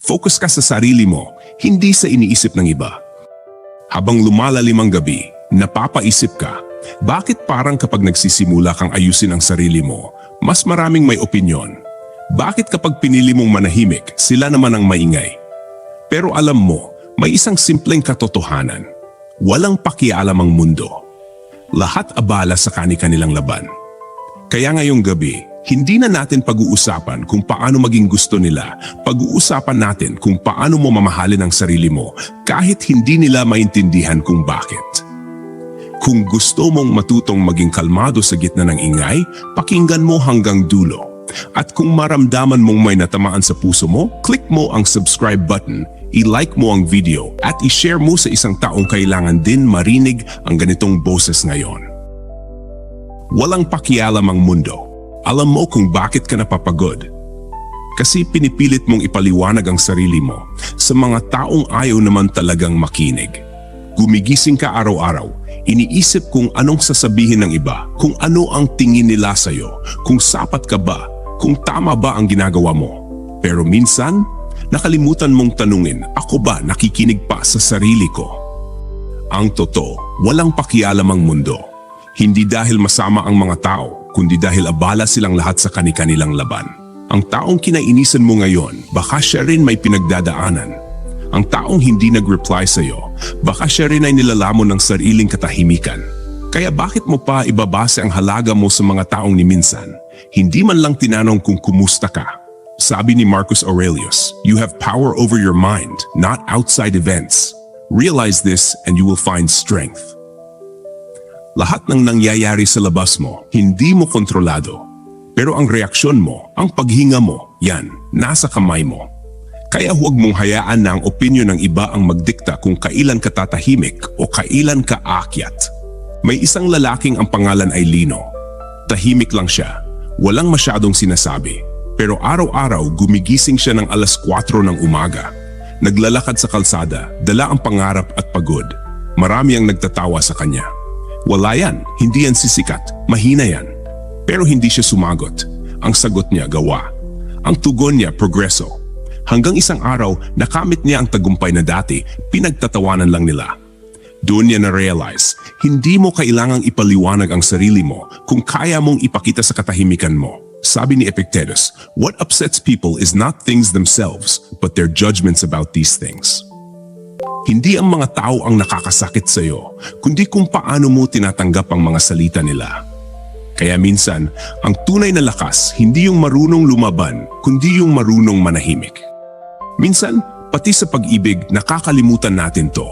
Focus ka sa sarili mo, hindi sa iniisip ng iba. Habang lumalalim ang gabi, napapaisip ka, bakit parang kapag nagsisimula kang ayusin ang sarili mo, mas maraming may opinyon? Bakit kapag pinili mong manahimik, sila naman ang maingay? Pero alam mo, may isang simpleng katotohanan. Walang pakialam ang mundo. Lahat abala sa kani-kanilang laban. Kaya ngayong gabi, hindi na natin pag-uusapan kung paano maging gusto nila. Pag-uusapan natin kung paano mo mamahalin ang sarili mo kahit hindi nila maintindihan kung bakit. Kung gusto mong matutong maging kalmado sa gitna ng ingay, pakinggan mo hanggang dulo. At kung maramdaman mong may natamaan sa puso mo, click mo ang subscribe button, i-like mo ang video, at i-share mo sa isang taong kailangan din marinig ang ganitong boses ngayon. Walang pakialam ang mundo. Alam mo kung bakit ka napapagod. Kasi pinipilit mong ipaliwanag ang sarili mo sa mga taong ayaw naman talagang makinig. Gumigising ka araw-araw, iniisip kung anong sasabihin ng iba, kung ano ang tingin nila sa'yo, kung sapat ka ba, kung tama ba ang ginagawa mo. Pero minsan, nakalimutan mong tanungin, ako ba nakikinig pa sa sarili ko? Ang totoo, walang pakialam ang mundo. Hindi dahil masama ang mga tao, kundi dahil abala silang lahat sa kani-kanilang laban. Ang taong kinainisan mo ngayon, baka siya rin may pinagdadaanan. Ang taong hindi nag-reply sa'yo, baka siya rin ay nilalamon ng sariling katahimikan. Kaya bakit mo pa ibabase ang halaga mo sa mga taong ni minsan? Hindi man lang tinanong kung kumusta ka. Sabi ni Marcus Aurelius, you have power over your mind, not outside events. Realize this and you will find strength. Lahat ng nangyayari sa labas mo, hindi mo kontrolado. Pero ang reaksyon mo, ang paghinga mo, yan, nasa kamay mo. Kaya huwag mong hayaan na ang opinyon ng iba ang magdikta kung kailan ka tatahimik o kailan ka aakyat. May isang lalaking ang pangalan ay Lino. Tahimik lang siya, walang masyadong sinasabi. Pero araw-araw gumigising siya ng alas 4 ng umaga. Naglalakad sa kalsada, dala ang pangarap at pagod. Marami ang nagtatawa sa kanya. Wala yan, hindi yan sisikat, mahina yan. Pero hindi siya sumagot. Ang sagot niya gawa. Ang tugon niya progreso. Hanggang isang araw, nakamit niya ang tagumpay na dati, pinagtatawanan lang nila. Doon niya na-realize, hindi mo kailangang ipaliwanag ang sarili mo kung kaya mong ipakita sa katahimikan mo. Sabi ni Epictetus, what upsets people is not things themselves, but their judgments about these things. Hindi ang mga tao ang nakakasakit sa iyo, kundi kung paano mo tinatanggap ang mga salita nila. Kaya minsan, ang tunay na lakas hindi yung marunong lumaban, kundi yung marunong manahimik. Minsan, pati sa pag-ibig, nakakalimutan natin to.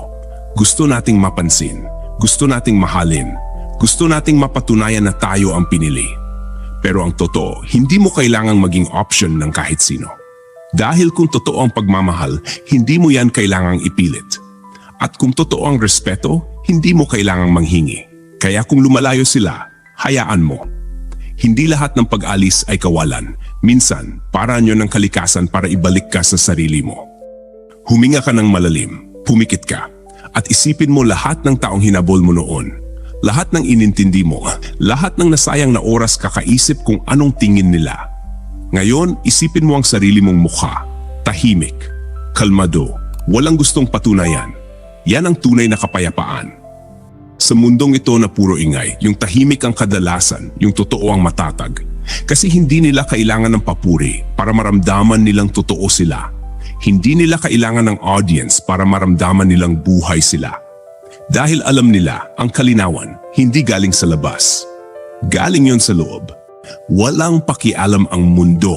Gusto nating mapansin, gusto nating mahalin, gusto nating mapatunayan na tayo ang pinili. Pero ang totoo, hindi mo kailangang maging option ng kahit sino. Dahil kung totoo ang pagmamahal, hindi mo yan kailangang ipilit. At kung totoo ang respeto, hindi mo kailangang manghingi. Kaya kung lumalayo sila, hayaan mo. Hindi lahat ng pag-alis ay kawalan. Minsan, paraan yun ng kalikasan para ibalik ka sa sarili mo. Huminga ka ng malalim, pumikit ka, at isipin mo lahat ng taong hinabol mo noon. Lahat ng inintindi mo, lahat ng nasayang na oras kakaisip kung anong tingin nila. Ngayon, isipin mo ang sarili mong mukha, tahimik, kalmado, walang gustong patunayan. Yan ang tunay na kapayapaan. Sa mundong ito na puro ingay, yung tahimik ang kadalasan, yung totoo ang matatag. Kasi hindi nila kailangan ng papuri para maramdaman nilang totoo sila. Hindi nila kailangan ng audience para maramdaman nilang buhay sila. Dahil alam nila ang kalinawan hindi galing sa labas. Galing yon sa loob. Walang pakialam ang mundo,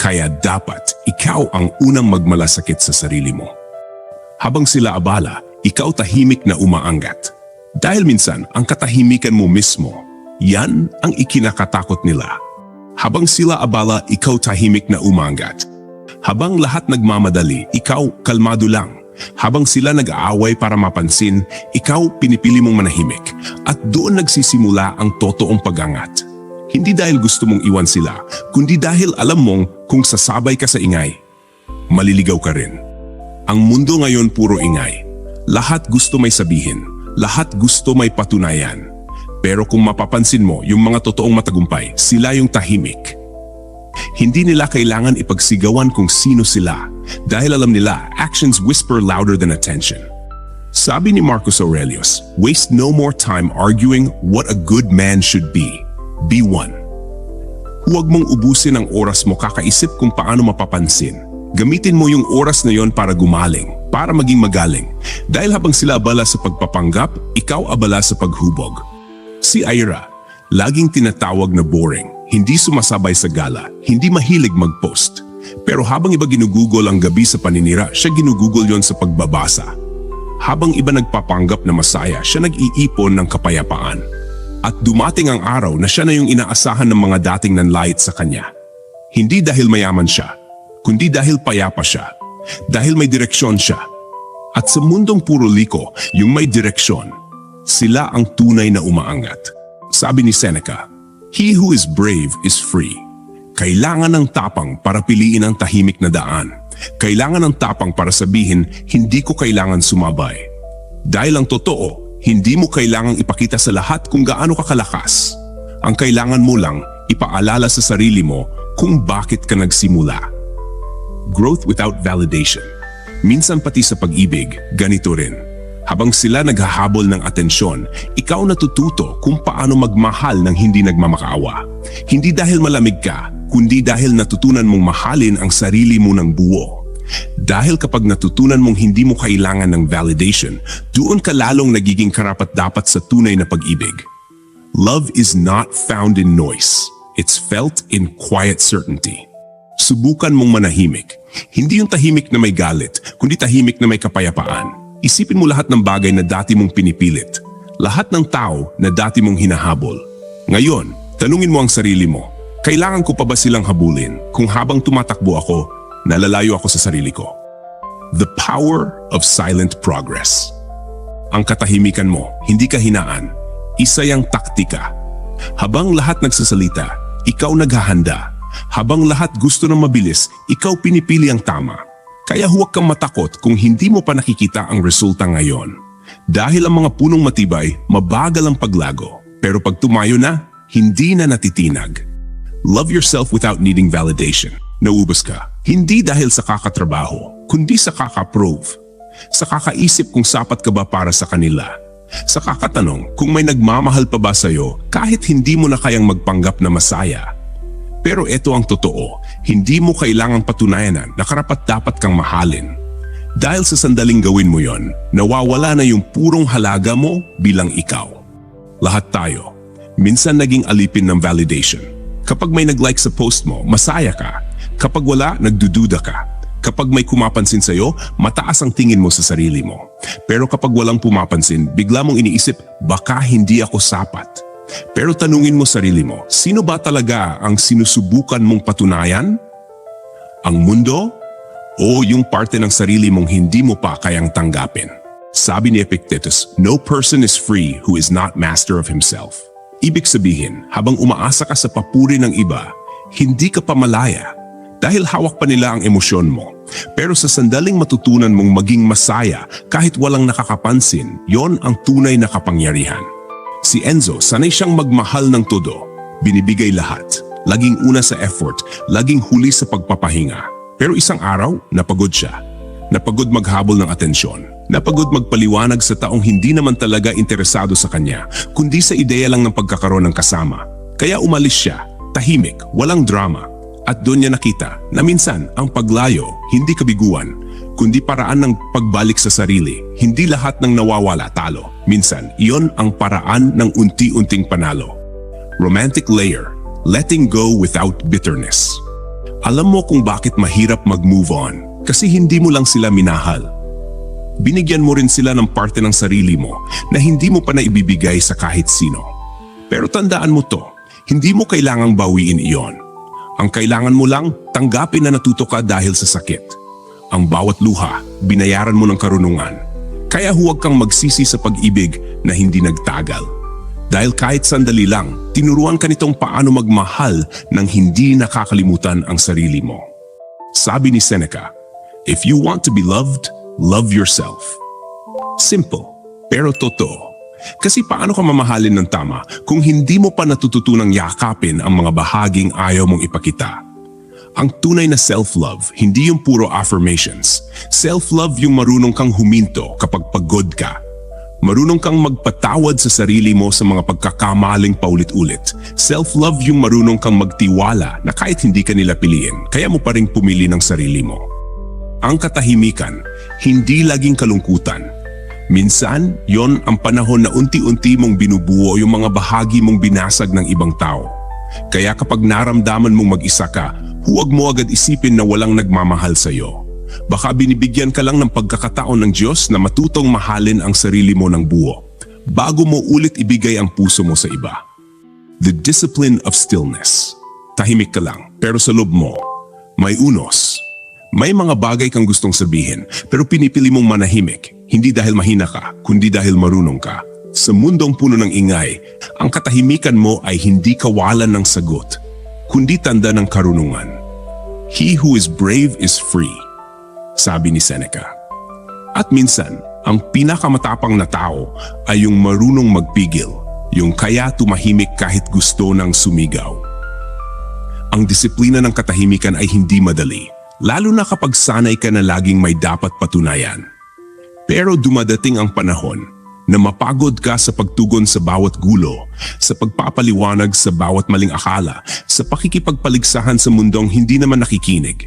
kaya dapat ikaw ang unang magmalasakit sa sarili mo. Habang sila abala, ikaw tahimik na umaangat. Dahil minsan, ang katahimikan mo mismo, yan ang ikinakatakot nila. Habang sila abala, ikaw tahimik na umangat. Habang lahat nagmamadali, ikaw kalmado lang. Habang sila nag-aaway para mapansin, ikaw pinipili mong manahimik. At doon nagsisimula ang totoong pagangat. Hindi dahil gusto mong iwan sila, kundi dahil alam mong kung sasabay ka sa ingay, maliligaw ka rin. Ang mundo ngayon puro ingay. Lahat gusto may sabihin, lahat gusto may patunayan. Pero kung mapapansin mo, yung mga totoong matagumpay, sila yung tahimik. Hindi nila kailangan ipagsigawan kung sino sila dahil alam nila actions whisper louder than attention. Sabi ni Marcus Aurelius, waste no more time arguing what a good man should be. Be one. Huwag mong ubusin ang oras mo kakaisip kung paano mapapansin. Gamitin mo yung oras na yon para gumaling, para maging magaling. Dahil habang sila abala sa pagpapanggap, ikaw abala sa paghubog. Si Ira, laging tinatawag na boring, hindi sumasabay sa gala, hindi mahilig mag-post. Pero habang iba ginugugol ang gabi sa paninira, siya ginugugol yon sa pagbabasa. Habang iba nagpapanggap na masaya, siya nag-iipon ng kapayapaan. At dumating ang araw na siya na yung inaasahan ng mga dating nanlait sa kanya. Hindi dahil mayaman siya, kundi dahil payapa siya. Dahil may direksyon siya. At sa mundong puro liko, yung may direksyon, sila ang tunay na umaangat. Sabi ni Seneca, He who is brave is free. Kailangan ng tapang para piliin ang tahimik na daan. Kailangan ng tapang para sabihin, hindi ko kailangan sumabay. Dahil ang totoo, hindi mo kailangang ipakita sa lahat kung gaano ka kalakas. Ang kailangan mo lang, ipaalala sa sarili mo kung bakit ka nagsimula. Growth without validation. Minsan pati sa pag-ibig, ganito rin. Habang sila naghahabol ng atensyon, ikaw natututo kung paano magmahal ng hindi nagmamakaawa. Hindi dahil malamig ka, kundi dahil natutunan mong mahalin ang sarili mo ng buo. Dahil kapag natutunan mong hindi mo kailangan ng validation, doon ka lalong nagiging karapat-dapat sa tunay na pag-ibig. Love is not found in noise. It's felt in quiet certainty. Subukan mong manahimik. Hindi yung tahimik na may galit, kundi tahimik na may kapayapaan. Isipin mo lahat ng bagay na dati mong pinipilit. Lahat ng tao na dati mong hinahabol. Ngayon, tanungin mo ang sarili mo, kailangan ko pa ba silang habulin kung habang tumatakbo ako, nalalayo ako sa sarili ko? The power of silent progress. Ang katahimikan mo, hindi kahinaan, isa yang taktika. Habang lahat nagsasalita, ikaw naghahanda. Habang lahat gusto ng mabilis, ikaw pinipili ang tama. Kaya huwag kang matakot kung hindi mo pa nakikita ang resulta ngayon. Dahil ang mga punong matibay, mabagal ang paglago. Pero pag tumayo na, hindi na natitinag. Love yourself without needing validation. Naubos ka, hindi dahil sa kakatrabaho, kundi sa kaka-prove. Sa kakaisip kung sapat ka ba para sa kanila. Sa kakatanong kung may nagmamahal pa ba sa'yo kahit hindi mo na kayang magpanggap na masaya. Pero ito ang totoo, hindi mo kailangang patunayan na karapat dapat kang mahalin. Dahil sa sandaling gawin mo yon, nawawala na yung purong halaga mo bilang ikaw. Lahat tayo, minsan naging alipin ng validation. Kapag may nag-like sa post mo, masaya ka. Kapag wala, nagdududa ka. Kapag may kumapansin sa'yo, mataas ang tingin mo sa sarili mo. Pero kapag walang pumapansin, bigla mong iniisip, baka hindi ako sapat. Pero tanungin mo sarili mo, sino ba talaga ang sinusubukan mong patunayan? Ang mundo? O yung parte ng sarili mong hindi mo pa kayang tanggapin? Sabi ni Epictetus, no person is free who is not master of himself. Ibig sabihin, habang umaasa ka sa papuri ng iba, hindi ka pa malaya dahil hawak pa nila ang emosyon mo. Pero sa sandaling matutunan mong maging masaya kahit walang nakakapansin, yon ang tunay na kapangyarihan. Si Enzo, sanay siyang magmahal ng todo. Binibigay lahat. Laging una sa effort, laging huli sa pagpapahinga. Pero isang araw, napagod siya. Napagod maghabol ng atensyon. Napagod magpaliwanag sa taong hindi naman talaga interesado sa kanya, kundi sa ideya lang ng pagkakaroon ng kasama. Kaya umalis siya, tahimik, walang drama. At doon niya nakita na minsan ang paglayo hindi kabiguan, kundi paraan ng pagbalik sa sarili. Hindi lahat ng nawawala talo. Minsan, iyon ang paraan ng unti-unting panalo. Romantic layer, letting go without bitterness. Alam mo kung bakit mahirap mag-move on kasi hindi mo lang sila minahal. Binigyan mo rin sila ng parte ng sarili mo na hindi mo pa na ibibigay sa kahit sino. Pero tandaan mo to, hindi mo kailangang bawiin iyon. Ang kailangan mo lang, tanggapin na natuto ka dahil sa sakit. Ang bawat luha, binayaran mo ng karunungan. Kaya huwag kang magsisi sa pag-ibig na hindi nagtagal. Dahil kahit sandali lang, tinuruan ka nitong paano magmahal nang hindi nakakalimutan ang sarili mo. Sabi ni Seneca, If you want to be loved, love yourself. Simple, pero totoo. Kasi paano ka mamahalin ng tama kung hindi mo pa natututunang yakapin ang mga bahaging ayaw mong ipakita? Ang tunay na self-love, hindi yung puro affirmations. Self-love yung marunong kang huminto kapag pagod ka. Marunong kang magpatawad sa sarili mo sa mga pagkakamaling paulit-ulit. Self-love yung marunong kang magtiwala na kahit hindi ka nila piliin, kaya mo pa rin pumili ng sarili mo. Ang katahimikan, hindi laging kalungkutan. Minsan, yon ang panahon na unti-unti mong binubuo yung mga bahagi mong binasag ng ibang tao. Kaya kapag naramdaman mong mag-isa ka, huwag mo agad isipin na walang nagmamahal sa'yo. Baka binibigyan ka lang ng pagkakataon ng Diyos na matutong mahalin ang sarili mo ng buo bago mo ulit ibigay ang puso mo sa iba. The discipline of stillness. Tahimik ka lang, pero sa loob mo, may unos. May mga bagay kang gustong sabihin, pero pinipili mong manahimik, hindi dahil mahina ka, kundi dahil marunong ka. Sa mundong puno ng ingay, ang katahimikan mo ay hindi kawalan ng sagot, kundi tanda ng karunungan. He who is brave is free, sabi ni Seneca. At minsan, ang pinakamatapang na tao ay yung marunong magpigil, yung kaya tumahimik kahit gusto ng sumigaw. Ang disiplina ng katahimikan ay hindi madali, lalo na kapag sanay ka na laging may dapat patunayan. Pero dumadating ang panahon na mapagod ka sa pagtugon sa bawat gulo, sa pagpapaliwanag sa bawat maling akala, sa pakikipagpaligsahan sa mundong hindi naman nakikinig.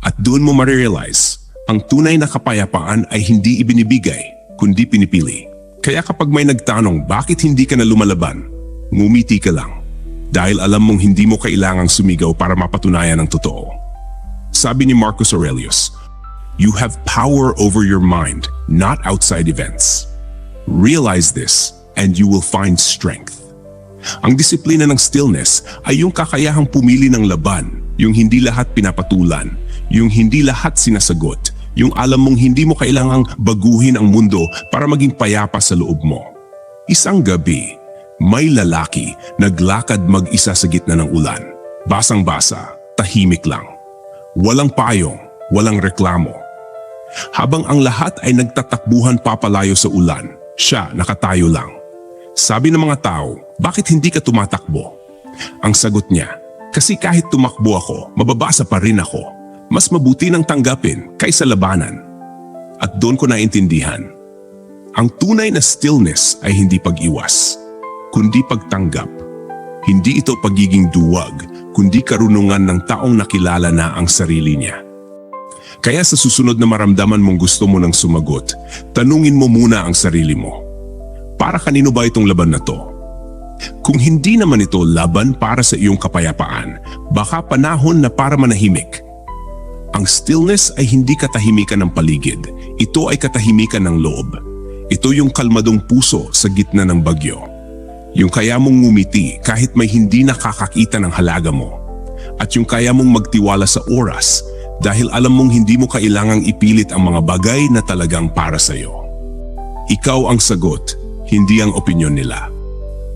At doon mo marirealize, ang tunay na kapayapaan ay hindi ibinibigay, kundi pinipili. Kaya kapag may nagtanong bakit hindi ka na lumalaban, ngumiti ka lang. Dahil alam mong hindi mo kailangang sumigaw para mapatunayan ang totoo. Sabi ni Marcus Aurelius, You have power over your mind, not outside events. Realize this and you will find strength. Ang disiplina ng stillness ay yung kakayahang pumili ng laban, yung hindi lahat pinapatulan, yung hindi lahat sinasagot, yung alam mong hindi mo kailangang baguhin ang mundo para maging payapa sa loob mo. Isang gabi, may lalaki naglakad mag-isa sa gitna ng ulan. Basang-basa, tahimik lang. Walang payong, walang reklamo. Habang ang lahat ay nagtatakbuhan papalayo sa ulan, siya nakatayo lang. Sabi ng mga tao, bakit hindi ka tumatakbo? Ang sagot niya, kasi kahit tumakbo ako, mababasa pa rin ako. Mas mabuti nang tanggapin kaysa labanan. At doon ko naintindihan, ang tunay na stillness ay hindi pag-iwas, kundi pagtanggap. Hindi ito pagiging duwag, kundi karunungan ng taong nakilala na ang sarili niya. Kaya sa susunod na maramdaman mong gusto mo ng sumagot, tanungin mo muna ang sarili mo. Para kanino ba itong laban na to? Kung hindi naman ito laban para sa iyong kapayapaan, baka panahon na para manahimik. Ang stillness ay hindi katahimikan ng paligid. Ito ay katahimikan ng loob. Ito yung kalmadong puso sa gitna ng bagyo. Yung kaya mong ngumiti kahit may hindi nakakakita ng halaga mo. At yung kaya mong magtiwala sa oras dahil alam mong hindi mo kailangang ipilit ang mga bagay na talagang para sa'yo. Ikaw ang sagot, hindi ang opinyon nila.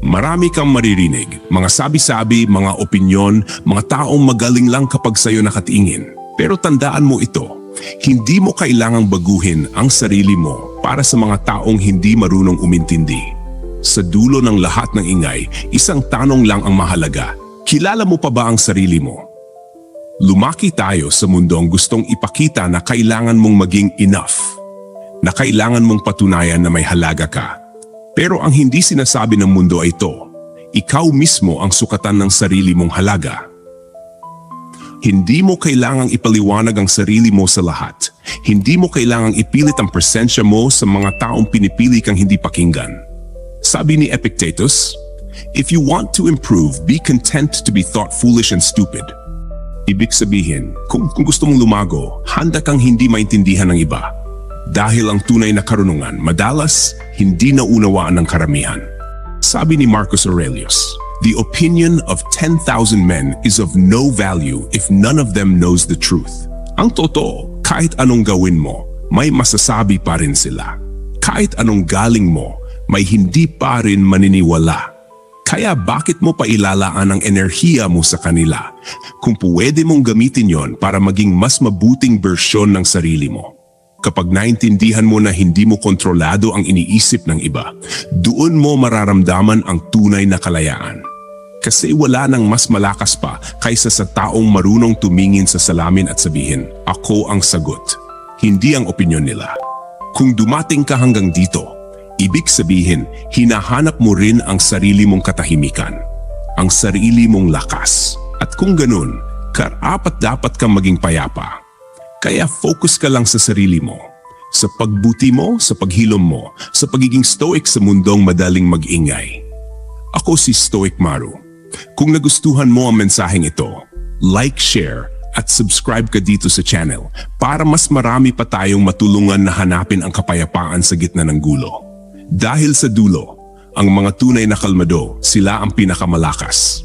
Marami kang maririnig, mga sabi-sabi, mga opinyon, mga taong magaling lang kapag sa'yo nakatingin. Pero tandaan mo ito, hindi mo kailangang baguhin ang sarili mo para sa mga taong hindi marunong umintindi. Sa dulo ng lahat ng ingay, isang tanong lang ang mahalaga. Kilala mo pa ba ang sarili mo? Lumaki tayo sa mundong gustong ipakita na kailangan mong maging enough. Na kailangan mong patunayan na may halaga ka. Pero ang hindi sinasabi ng mundo ay ito, ikaw mismo ang sukatan ng sarili mong halaga. Hindi mo kailangang ipaliwanag ang sarili mo sa lahat. Hindi mo kailangang ipilit ang presensya mo sa mga taong pinipili kang hindi pakinggan. Sabi ni Epictetus, If you want to improve, be content to be thought foolish and stupid. Ibig sabihin, kung, kung gusto mong lumago, handa kang hindi maintindihan ng iba. Dahil ang tunay na karunungan, madalas, hindi naunawaan ng karamihan. Sabi ni Marcus Aurelius, The opinion of 10,000 men is of no value if none of them knows the truth. Ang totoo, kahit anong gawin mo, may masasabi pa rin sila. Kahit anong galing mo, may hindi pa rin maniniwala. Kaya bakit mo pa ilalaan ang enerhiya mo sa kanila kung pwede mong gamitin yon para maging mas mabuting bersyon ng sarili mo? Kapag naintindihan mo na hindi mo kontrolado ang iniisip ng iba, doon mo mararamdaman ang tunay na kalayaan. Kasi wala nang mas malakas pa kaysa sa taong marunong tumingin sa salamin at sabihin, ako ang sagot, hindi ang opinyon nila. Kung dumating ka hanggang dito, ibig sabihin, hinahanap mo rin ang sarili mong katahimikan, ang sarili mong lakas. At kung ganun, karapat dapat kang maging payapa. Kaya focus ka lang sa sarili mo, sa pagbuti mo, sa paghilom mo, sa pagiging stoic sa mundong madaling mag-ingay. Ako si Stoic Maru. Kung nagustuhan mo ang mensaheng ito, like, share, at subscribe ka dito sa channel para mas marami pa tayong matulungan na hanapin ang kapayapaan sa gitna ng gulo. Dahil sa dulo, ang mga tunay na kalmado, sila ang pinakamalakas.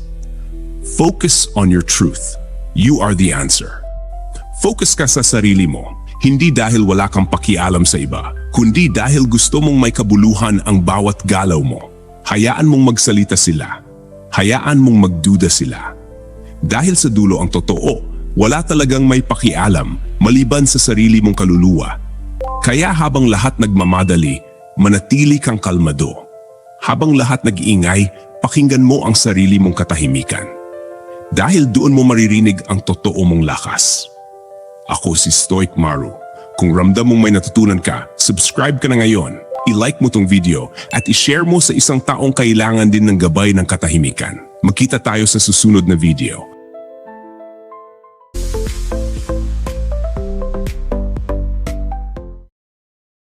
Focus on your truth. You are the answer. Focus ka sa sarili mo, hindi dahil wala kang pakialam sa iba, kundi dahil gusto mong may kabuluhan ang bawat galaw mo. Hayaan mong magsalita sila. Hayaan mong magduda sila. Dahil sa dulo ang totoo, wala talagang may pakialam maliban sa sarili mong kaluluwa. Kaya habang lahat nagmamadali, manatili kang kalmado. Habang lahat nag-iingay, pakinggan mo ang sarili mong katahimikan. Dahil doon mo maririnig ang totoo mong lakas. Ako si Stoic Maru. Kung ramdam mong may natutunan ka, subscribe ka na ngayon, i-like mo tong video at i-share mo sa isang taong kailangan din ng gabay ng katahimikan. Magkita tayo sa susunod na video.